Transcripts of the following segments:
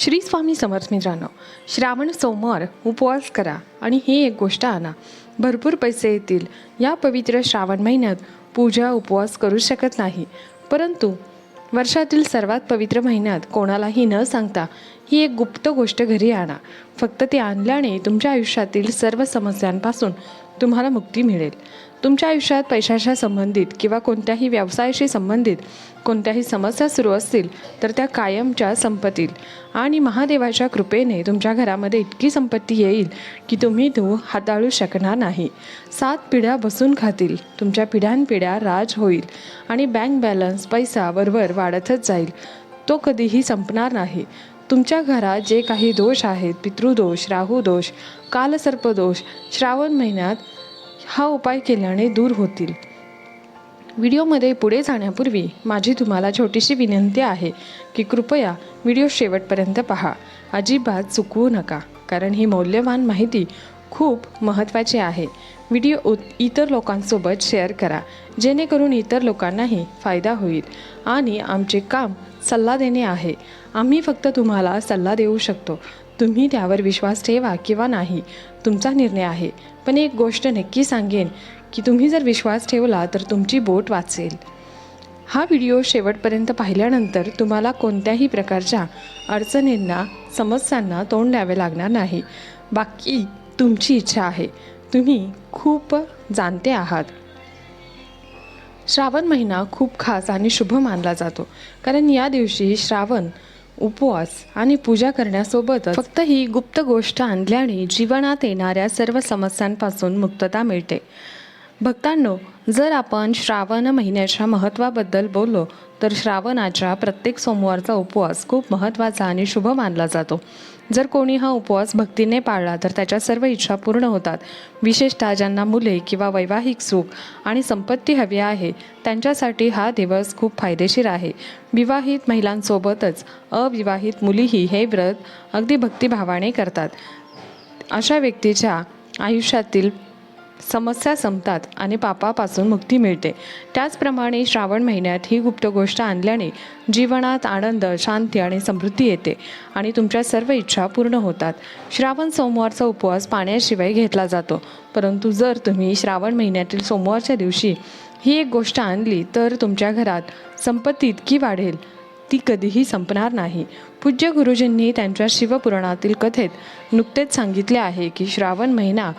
श्री स्वामी समर्थ मित्रांनो श्रावण सोमवार उपवास करा आणि ही एक गोष्ट आणा. भरपूर पैसे येतील. या पवित्र श्रावण महिन्यात पूजा उपवास करू शकत नाही. परंतु वर्षातील सर्वात पवित्र महिन्यात कोणालाही न सांगता ही एक गुप्त गोष्ट घरी आणा. फक्त ती आणल्याने तुमच्या आयुष्यातील सर्व समस्यांपासून तुम्हाला मुक्ती मिळेल. तुमच्या आयुष्यात पैशाच्या संबंधित किंवा कोणत्याही व्यवसायाशी संबंधित कोणत्याही समस्या सुरू असतील तर त्या कायमच्या संपतील. आणि महादेवाच्या कृपेने तुमच्या घरामध्ये इतकी संपत्ती येईल की तुम्ही तो हाताळू शकणार नाही. सात पिढ्या बसून खातील तुमच्या पिढ्यानपिढ्या राज होईल आणि बँक बॅलन्स पैसा वरवर वाढतच जाईल. तो कधीही संपणार नाही. तुमच्या घरात जे काही दोष आहेत पितृदोष राहूदोष कालसर्पदोष श्रावण महिन्यात हा उपाय केल्याने दूर होतील. व्हिडिओमध्ये पुढे जाण्यापूर्वी माझी तुम्हाला छोटीशी विनंती आहे की कृपया व्हिडिओ शेवटपर्यंत पहा. अजिबात चुकवू नका कारण ही मौल्यवान माहिती खूप महत्त्वाची आहे. व्हिडिओ इतर लोकांसोबत शेअर करा जेणेकरून इतर लोकांनाही फायदा होईल. आणि आमचे काम सल्ला देणे आहे. आम्ही फक्त तुम्हाला सल्ला देऊ शकतो. तुम्ही त्यावर विश्वास ठेवा किंवा नाही तुमचा निर्णय आहे. पण एक गोष्ट नक्की सांगेन की तुम्ही जर विश्वास ठेवला तर तुमची बोट वाचेल. हा व्हिडिओ शेवटपर्यंत पाहिल्यानंतर तुम्हाला कोणत्याही प्रकारच्या अडचणींना समस्यांना तोंड द्यावे लागणार नाही. बाकी तुमची इच्छा आहे. तुम्ही खूप जाणते आहात. श्रावण महिना खूप खास आणि शुभ मानला जातो. कारण या दिवशी श्रावण उपवास आणि पूजा करण्यासोबत फक्त ही गुप्त गोष्ट आणल्याने जीवनात येणाऱ्या सर्व समस्यांपासून मुक्तता मिळते. भक्तांनो जर आपण श्रावण महिन्याच्या महत्त्वाबद्दल बोललो तर श्रावणाच्या प्रत्येक सोमवारचा उपवास खूप महत्त्वाचा आणि शुभ मानला जातो. जर कोणी हा उपवास भक्तीने पाळला तर त्याच्या सर्व इच्छा पूर्ण होतात. विशेषतः ज्यांना मुले किंवा वैवाहिक सुख आणि संपत्ती हवी आहे त्यांच्यासाठी हा दिवस खूप फायदेशीर आहे. विवाहित महिलांसोबतच अविवाहित मुलीही हे व्रत अगदी भक्तिभावाने करतात. अशा व्यक्तीच्या आयुष्यातील समस्या संपतात आणि पापापासून मुक्ती मिळते. त्याचप्रमाणे श्रावण महिन्यात ही गुप्त गोष्ट आणल्याने जीवनात आनंद शांती आणि समृद्धी येते आणि तुमच्या सर्व इच्छा पूर्ण होतात. श्रावण सोमवारचा उपवास पाण्याशिवाय घेतला जातो. परंतु जर तुम्ही श्रावण महिन्यातील सोमवारच्या दिवशी ही एक गोष्ट आणली तर तुमच्या घरात संपत्ती इतकी वाढेल. ती कधीही संपणार नाही. पूज्य गुरुजींनी त्यांच्या शिवपुराणातील कथेत नुकतेच सांगितले आहे की श्रावण महिना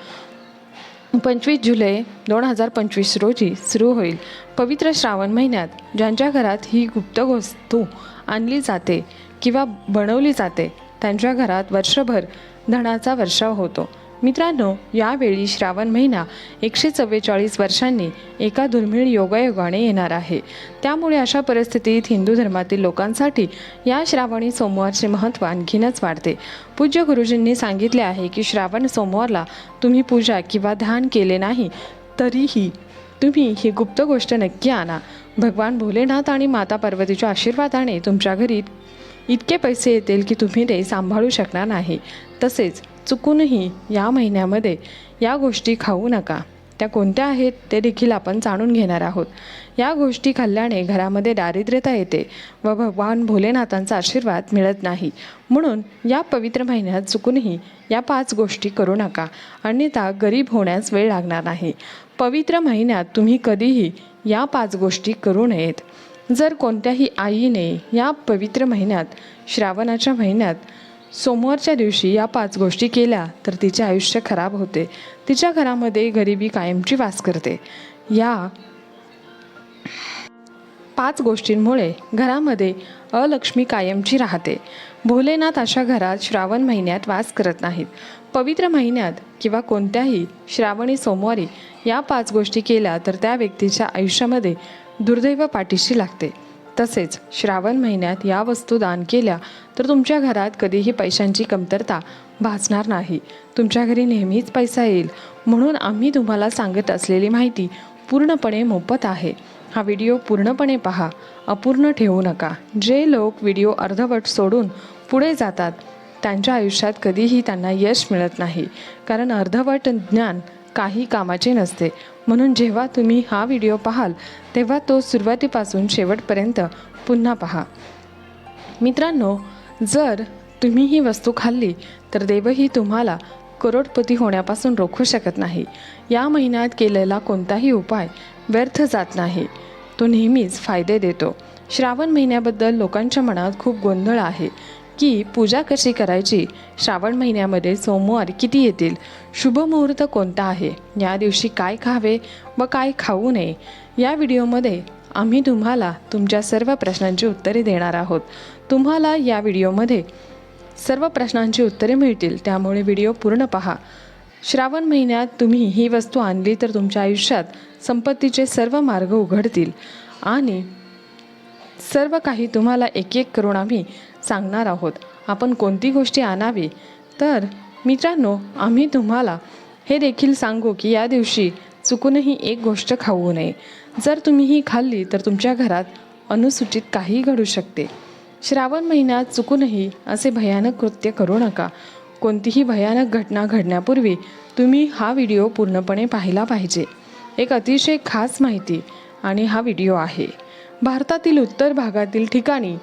पंचवीस जुलै दोन हजार पंचवीस रोजी सुरू होईल. पवित्र श्रावण महिन्यात ज्यांच्या घरात ही गुप्त वस्तू आणली जाते किंवा बनवली जाते त्यांच्या घरात वर्षभर धनाचा वर्षाव होतो. मित्रांनो यावेळी श्रावण महिना एकशे चव्वेचाळीस वर्षांनी एका दुर्मिळ योगायोगाने येणार आहे. त्यामुळे अशा परिस्थितीत हिंदू धर्मातील लोकांसाठी या श्रावणी सोमवारचे महत्त्व आणखीनच वाढते. पूज्य गुरुजींनी सांगितले आहे की श्रावण सोमवारला तुम्ही पूजा किंवा ध्यान केले नाही तरीही तुम्ही ही गुप्त गोष्ट नक्की आणा. भगवान भोलेनाथ आणि माता पार्वतीच्या आशीर्वादाने तुमच्या घरी इतके पैसे येतील की तुम्ही ते सांभाळू शकणार नाही. तसेच चुकूनही या महिन्यामध्ये या गोष्टी खाऊ नका. त्या कोणत्या आहेत ते देखील आपण जाणून घेणार आहोत. या गोष्टी खाल्ल्याने घरामध्ये दारिद्र्यता येते व भगवान भोलेनाथांचा आशीर्वाद मिळत नाही. म्हणून या पवित्र महिन्यात चुकूनही या पाच गोष्टी करू नका. अन्यथा गरीब होण्यास वेळ लागणार नाही. पवित्र महिन्यात तुम्ही कधीही या पाच गोष्टी करू नयेत. जर कोणत्याही आईने या पवित्र महिन्यात श्रावणाच्या महिन्यात सोमवारच्या दिवशी या पाच गोष्टी केल्या तर तिचे आयुष्य खराब होते. तिच्या घरामध्ये गरिबी कायमची वास करते. या पाच गोष्टींमुळे घरामध्ये अलक्ष्मी कायमची राहते. भोलेनाथ अशा घरात श्रावण महिन्यात वास करत नाहीत. पवित्र महिन्यात किंवा कोणत्याही श्रावणी सोमवारी या पाच गोष्टी केल्या तर त्या व्यक्तीच्या आयुष्यामध्ये दुर्दैव पाठीशी लागते. तसेच श्रावण महिन्यात या वस्तू दान केल्या तर तुमच्या घरात कधीही पैशांची कमतरता भासणार नाही. तुमच्या घरी नेहमीच पैसा येईल. म्हणून आम्ही तुम्हाला सांगत असलेली माहिती पूर्णपणे मोफत आहे. हा व्हिडिओ पूर्णपणे पहा. अपूर्ण ठेवू नका. जे लोक व्हिडिओ अर्धवट सोडून पुढे जातात त्यांच्या आयुष्यात कधीही त्यांना यश मिळत नाही. कारण अर्धवट ज्ञान काही कामाचे नसते. म्हणून जेव्हा तुम्ही हा व्हिडिओ पाहाल तेव्हा तो सुरुवातीपासून शेवटपर्यंत पुन्हा पहा. मित्रांनो जर तुम्ही ही वस्तू खाल्ली तर देवही तुम्हाला करोडपती होण्यापासून रोखू शकत नाही. या महिन्यात केलेला कोणताही उपाय व्यर्थ जात नाही. तो नेहमीच फायदे देतो. श्रावण महिन्याबद्दल लोकांच्या मनात खूप गोंधळ आहे. की पूजा कशी करायची? श्रावण महिन्यामध्ये सोमवार किती येतील? शुभ मुहूर्त कोणता आहे? या दिवशी काय खावे व काय खाऊ नये? या व्हिडिओमध्ये आम्ही तुम्हाला तुमच्या सर्व प्रश्नांची उत्तरे देणार आहोत. तुम्हाला या व्हिडिओमध्ये सर्व प्रश्नांची उत्तरे मिळतील. त्यामुळे व्हिडिओ पूर्ण पहा. श्रावण महिन्यात तुम्ही ही वस्तू आणली तर तुमच्या आयुष्यात संपत्तीचे सर्व मार्ग उघडतील. आणि सर्व काही तुम्हाला एक एक करून आम्ही सांगणार आहोत. आपण कोणती गोष्टी आणावी? तर मित्रांनो आम्ही तुम्हाला हे देखील सांगू की या दिवशी चुकूनही एक गोष्ट खाऊ नये. जर तुम्ही ही खाल्ली तर तुमच्या घरात अनुसूचित काही घडू शकते. श्रावण महिन्यात चुकूनही असे भयानक कृत्य करू नका. कोणतीही भयानक घटना घडण्यापूर्वी तुम्ही हा व्हिडिओ पूर्णपणे पाहिला पाहिजे. एक अतिशय खास माहिती आणि हा व्हिडिओ आहे. भारतातील उत्तर भागातील ठिकाणी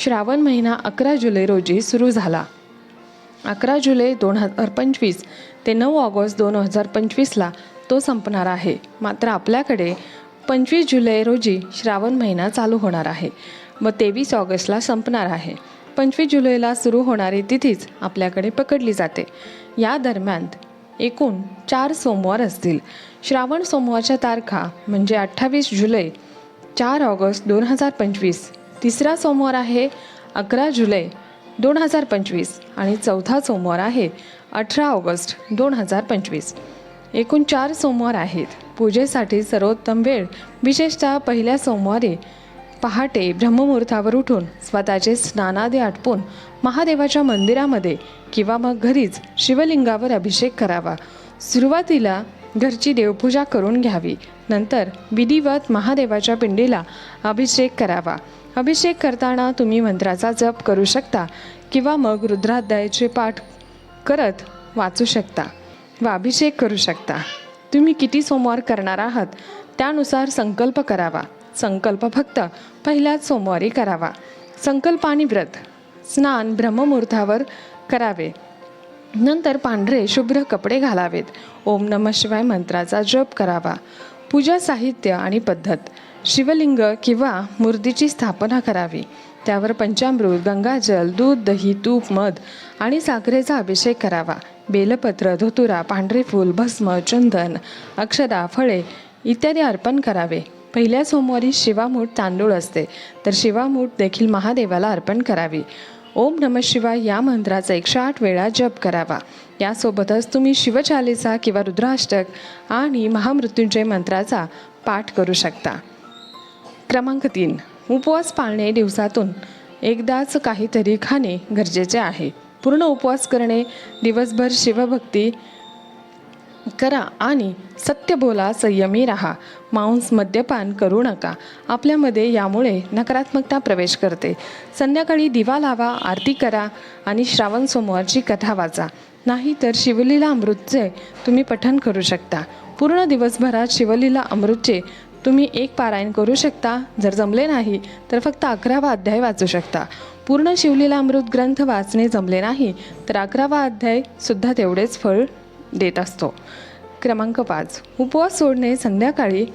श्रावण महिना अकरा जुलै रोजी सुरू झाला. अकरा जुलै दोन हजार पंचवीस ते नऊ ऑगस्ट दोन हजार पंचवीसला तो संपणार आहे. मात्र आपल्याकडे पंचवीस जुलै रोजी श्रावण महिना चालू होणार आहे व तेवीस ऑगस्टला संपणार आहे. पंचवीस जुलैला सुरू होणारी तिथीच आपल्याकडे पकडली जाते. या दरम्यान एकूण चार सोमवार असतील. श्रावण सोमवारच्या तारखा म्हणजे अठ्ठावीस जुलै चार ऑगस्ट दोन हजार पंचवीस तिसरा सोमवार आहे अकरा जुलै दोन हजार पंचवीस आणि चौथा सोमवार आहे अठरा ऑगस्ट दोन हजार पंचवीस. एकूण चार सोमवार आहेत. पूजेसाठी सर्वोत्तम वेळ विशेषतः पहिल्या सोमवारी पहाटे ब्रह्ममुहूर्तावर उठून स्वतःचे स्नानादी आटपून महादेवाच्या मंदिरामध्ये किंवा मग घरीच शिवलिंगावर अभिषेक करावा. सुरुवातीला घरची देवपूजा करून घ्यावी. नंतर विधिवत महादेवाच्या पिंडीला अभिषेक करावा. अभिषेक करताना तुम्ही मंत्राचा जप करू शकता किंवा मग रुद्राध्यायाचे पाठ करत वाचू शकता व अभिषेक करू शकता. तुम्ही किती सोमवार करणार आहात? त्यानुसार संकल्प करावा. संकल्प फक्त पहिल्याच सोमवारी करावा. संकल्प आणि व्रत. स्नान ब्रह्ममुहूर्तावर करावे. नंतर पांढरे शुभ्र कपडे घालावेत. ओम नम शिवाय मंत्राचा जप करावा. पूजा साहित्य आणि पद्धत. शिवलिंग किंवा मूर्तीची स्थापना करावी. त्यावर पंचामृत गंगाजल दूध दही तूप मध आणि साखरेचा अभिषेक करावा. बेलपत्र धुतुरा पांढरे फूल भस्म चंदन अक्षदा फळे इत्यादी अर्पण करावे. पहिल्या सोमवारी शिवामूठ तांदूळ असते तर शिवामूठ देखील महादेवाला अर्पण करावी. ओम नम शिवाय या मंत्राचा एकशे आठ वेळा जप करावा. यासोबतच तुम्ही शिवचालीसा किंवा रुद्राष्टक आणि महामृत्युंजय मंत्राचा पाठ करू शकता. क्रमांक तीन उपवास पाळणे दिवसातून. एकदाच काहीतरी खाणे गरजेचे आहे. पूर्ण उपवास करणे दिवसभर शिवभक्ती करा आणि सत्य बोला संयमी राहा. मांस मद्यपान करू नका. आपल्यामध्ये यामुळे नकारात्मकता प्रवेश करते. संध्याकाळी दिवा लावा आरती करा आणि श्रावण सोमवारची कथा वाचा. नाही तर शिवलीला अमृतचे तुम्ही पठण करू शकता. पूर्ण दिवसभरात शिवलीला अमृतचे तुम्ही एक पारायण करू शकता. जर जमले नाही तर फक्त अकरावा अध्याय वाचू शकता. पूर्ण शिवलीला अमृत ग्रंथ वाचणे जमले नाही तर अकरावा अध्यायसुद्धा तेवढेच फळ देत असतो. क्रमांक पाच. उपवास सोडणे संध्याकाळी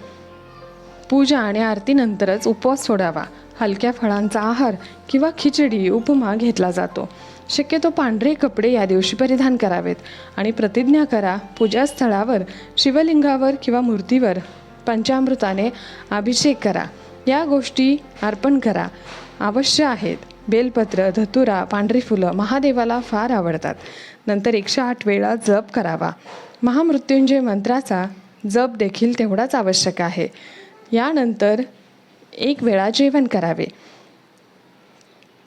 पूजा आणि आरतीनंतरच उपवास सोडावा. हलक्या फळांचा आहार किंवा खिचडी उपमा घेतला जातो. शक्यतो पांढरे कपडे या दिवशी परिधान करावेत. आणि प्रतिज्ञा करा पूजास्थळावर शिवलिंगावर किंवा मूर्तीवर पंचामृताने अभिषेक करा. या गोष्टी अर्पण करा. अवश्य आहेत. बेलपत्र धतुरा पांढरी फुलं महादेवाला फार आवडतात. नंतर एकशे आठ वेळा जप करावा. महामृत्युंजय मंत्राचा जप देखील तेवढाच आवश्यक आहे. यानंतर एक वेळा जेवण करावे.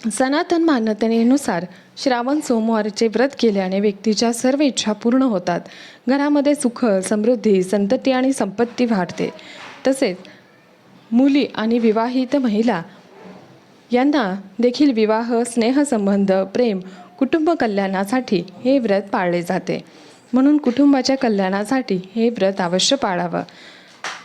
सनातन मान्यतेनुसार श्रावण सोमवारचे व्रत केल्याने व्यक्तीच्या सर्व इच्छा पूर्ण होतात. घरामध्ये सुख समृद्धी संतती आणि संपत्ती वाढते. तसेच मुली आणि विवाहित महिला यांना देखील विवाह स्नेहसंबंध प्रेम कुटुंब कल्याणासाठी हे व्रत पाळले जाते. म्हणून कुटुंबाच्या कल्याणासाठी हे व्रत अवश्य पाळावं.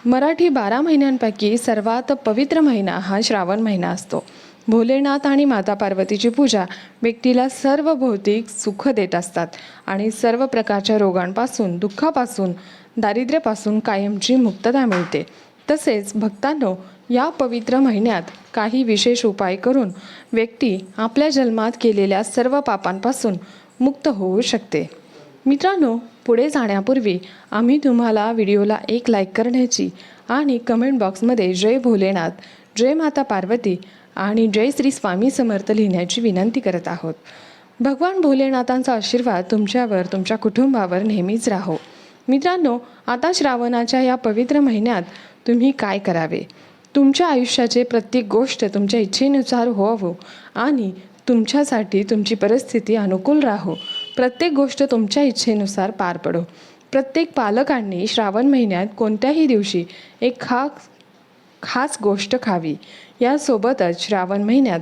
मराठी बारा महिन्यांपैकी सर्वात पवित्र महिना हा श्रावण महिना असतो. भोलेनाथ आणि माता पार्वतीची पूजा व्यक्तीला सर्व भौतिक सुख देत असतात आणि सर्व प्रकारच्या रोगांपासून दुःखापासून दारिद्र्यापासून कायमची मुक्तता मिळते. तसेच भक्तांनो या पवित्र महिन्यात काही विशेष उपाय करून व्यक्ती आपल्या जन्मात केलेल्या सर्व पापांपासून मुक्त होऊ शकते. मित्रांनो पुढे जाण्यापूर्वी आम्ही तुम्हाला व्हिडिओला एक लाईक करण्याची आणि कमेंट बॉक्समध्ये जय भोलेनाथ जय माता पार्वती आणि जय श्री स्वामी समर्थ लिहिण्याची विनंती करत आहोत. भगवान भोलेनाथांचा आशीर्वाद तुमच्यावर तुमच्या कुटुंबावर नेहमीच राहो. मित्रांनो आता श्रावणाच्या या पवित्र महिन्यात तुम्ही काय करावे? तुमच्या आयुष्याचे प्रत्येक गोष्ट तुमच्या इच्छेनुसार होवो आणि तुमच्यासाठी तुमची परिस्थिती अनुकूल राहो. प्रत्येक गोष्ट तुमच्या इच्छेनुसार पार पडो. प्रत्येक पालकांनी श्रावण महिन्यात कोणत्याही दिवशी एक खास खास गोष्ट खावी. यासोबतच श्रावण महिन्यात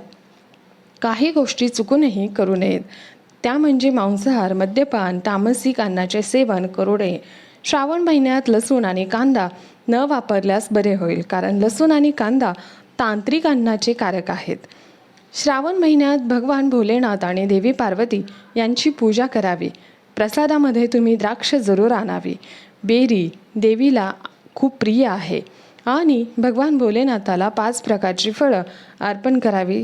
काही गोष्टी चुकूनही करू नयेत. त्या म्हणजे मांसाहार मद्यपान तामसिक अन्नाचे सेवन करू नये श्रावण महिन्यात लसूण आणि कांदा न वापरल्यास बरे होईल कारण लसूण आणि कांदा तांत्रिक अन्नाचे कारक आहेत. श्रावण महिन्यात भगवान भोलेनाथ आणि देवी पार्वती यांची पूजा करावी. प्रसादामध्ये तुम्ही द्राक्ष जरूर आणावी. बेरी देवीला खूप प्रिय आहे. आणि भगवान भोलेनाथाला पाच प्रकारची फळं अर्पण करावी.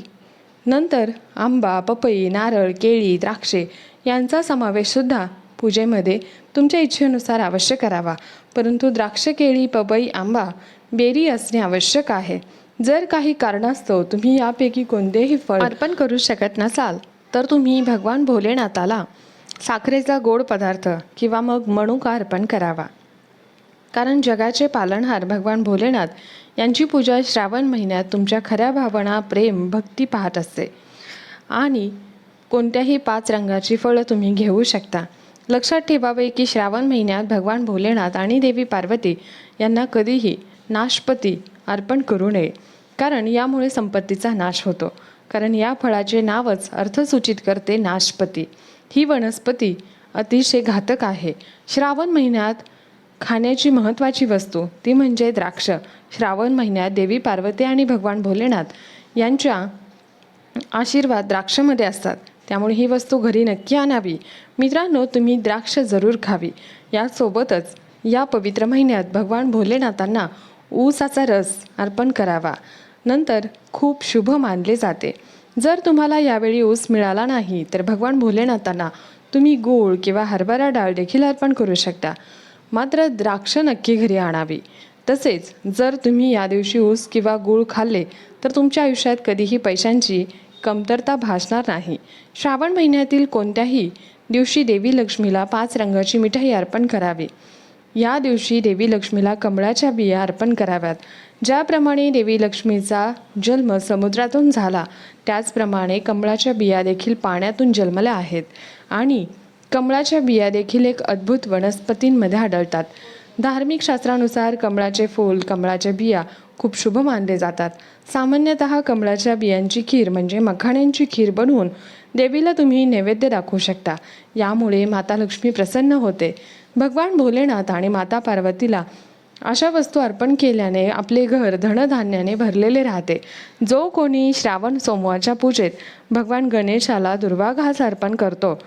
नंतर आंबा पपई नारळ केळी द्राक्षे यांचा समावेशसुद्धा पूजेमध्ये तुमच्या इच्छेनुसार अवश्य करावा. परंतु द्राक्ष केळी पपई आंबा बेरी असणे आवश्यक आहे. जर काही कारणास्तव तुम्ही यापैकी कोणतेही फळ अर्पण करू शकत नसाल तर तुम्ही भगवान भोलेनाथाला साखरेचा गोड पदार्थ किंवा मग मणुका अर्पण करावा. कारण जगाचे पालनहार भगवान भोलेनाथ यांची पूजा श्रावण महिन्यात तुमच्या खऱ्या भावना प्रेम भक्ती पाहत असते. आणि कोणत्याही पाच रंगाची फळं तुम्ही घेऊ शकता. लक्षात ठेवावे की श्रावण महिन्यात भगवान भोलेनाथ आणि देवी पार्वती यांना कधीही नाशपती अर्पण करू नये कारण यामुळे संपत्तीचा नाश होतो. कारण या फळाचे नावच अर्थसूचित करते नाशपती. ही वनस्पती अतिशय घातक आहे. श्रावण महिन्यात खाण्याची महत्त्वाची वस्तू ती म्हणजे द्राक्ष. श्रावण महिन्यात देवी पार्वती आणि भगवान भोलेनाथ यांच्या आशीर्वाद द्राक्षामध्ये असतात. त्यामुळे ही वस्तू घरी नक्की आणावी. मित्रांनो तुम्ही द्राक्ष जरूर खावी. यासोबतच या पवित्र महिन्यात भगवान भोलेनाथांना ऊसाचा रस अर्पण करावा. नंतर खूप शुभ मानले जाते. जर तुम्हाला यावेळी ऊस मिळाला नाही तर भगवान भोलेनाथांना तुम्ही गूळ किंवा हरभरा डाळ देखील अर्पण करू शकता. मात्र द्राक्ष नक्की घरी आणावी. तसेच जर तुम्ही या दिवशी ऊस किंवा गूळ खाल्ले तर तुमच्या आयुष्यात कधीही पैशांची कमतरता भासणार नाही. श्रावण महिन्यातील कोणत्याही दिवशी देवी लक्ष्मीला पाच रंगाची मिठाई अर्पण करावी. या दिवशी देवी लक्ष्मीला कमळाच्या बिया अर्पण कराव्यात. ज्याप्रमाणे देवी लक्ष्मीचा जन्म समुद्रातून झाला त्याचप्रमाणे कमळाच्या बिया देखील पाण्यातून जन्मल्या आहेत. आणि कमळाच्या बिया देखील एक अद्भुत वनस्पतींमध्ये आढळतात. धार्मिक शास्त्रानुसार कमळाचे फूल कमळाच्या बिया खूप शुभ मानले जातात. सामान्यतः कमळाच्या बियांची खीर म्हणजे मखाण्यांची खीर बनवून देवीला तुम्ही नैवेद्य दाखवू शकता. यामुळे माता लक्ष्मी प्रसन्न होते. भगवान भोलेनाथ आणि माता पार्वतीला अशा वस्तू अर्पण केल्याने आपले घर धनधान्याने भरलेले राहते. जो कोणी श्रावण सोमवारच्या पूजेत भगवान गणेशाला दुर्वाघास अर्पण करतो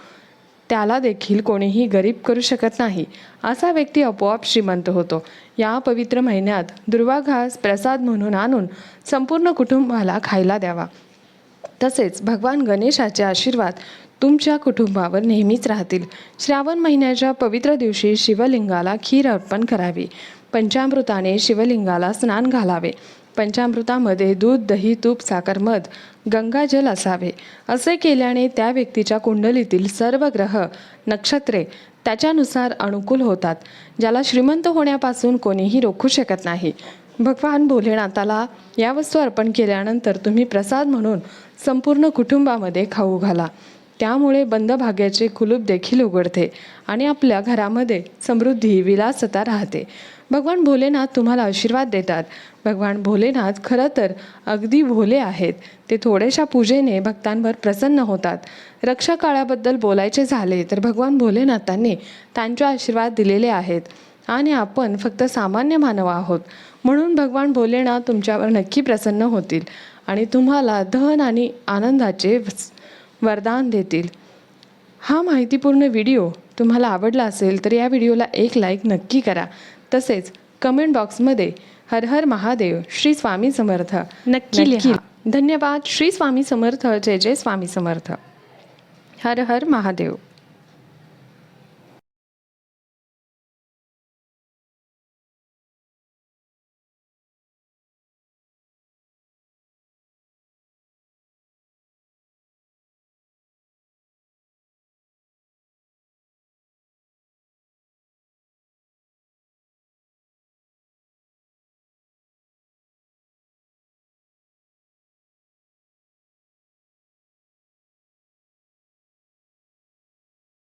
त्याला देखील कोणीही गरीब करू शकत नाही असा व्यक्ती आपोआप श्रीमंत होतो. या पवित्र महिन्यात दुर्वाघास प्रसाद म्हणून आणून संपूर्ण कुटुंबाला खायला द्यावा. तसेच भगवान गणेशाचे आशीर्वाद तुमच्या कुटुंबावर नेहमीच राहतील. श्रावण महिन्याच्या पवित्र दिवशी शिवलिंगाला खीर अर्पण करावी. पंचामृताने शिवलिंगाला स्नान घालावे. पंचामृतामध्ये दूध दही तूप साखर मध गंगाजल असावे. असे केल्याने त्या व्यक्तीच्या कुंडलीतील सर्व ग्रह नक्षत्रे त्याच्यानुसार अनुकूल होतात ज्याला श्रीमंत होण्यापासून कोणीही रोखू शकत नाही. भगवान भोलेनाथाला या वस्तू अर्पण केल्यानंतर तुम्ही प्रसाद म्हणून संपूर्ण कुटुंबामध्ये खाऊ घाला. त्यामुळे बंद भाग्याचे कुलूप देखील उघडते आणि आपल्या घरामध्ये समृद्धी विलासता राहते. भगवान भोलेनाथ तुम्हाला आशीर्वाद देतात. भगवान भोलेनाथ खरं तर अगदी भोले आहेत. ते थोड्याशा पूजेने भक्तांवर प्रसन्न होतात. रक्षा काळाबद्दल बोलायचे झाले तर भगवान भोलेनाथांनी त्यांचे आशीर्वाद दिलेले आहेत. आणि आपण फक्त सामान्य मानव आहोत. म्हणून भगवान भोलेनाथ तुमच्यावर नक्की प्रसन्न होतील आणि तुम्हाला धन आणि आनंदाचे वरदान देतील. हा माहितीपूर्ण व्हिडिओ तुम्हाला आवडला असेल तर या व्हिडिओला एक लाईक नक्की करा. तसेच कमेंट बॉक्समध्ये हर हर महादेव श्री स्वामी समर्थ. नक्की लिहा. धन्यवाद श्री स्वामी समर्थ जय जय स्वामी समर्थ. हर हर महादेव.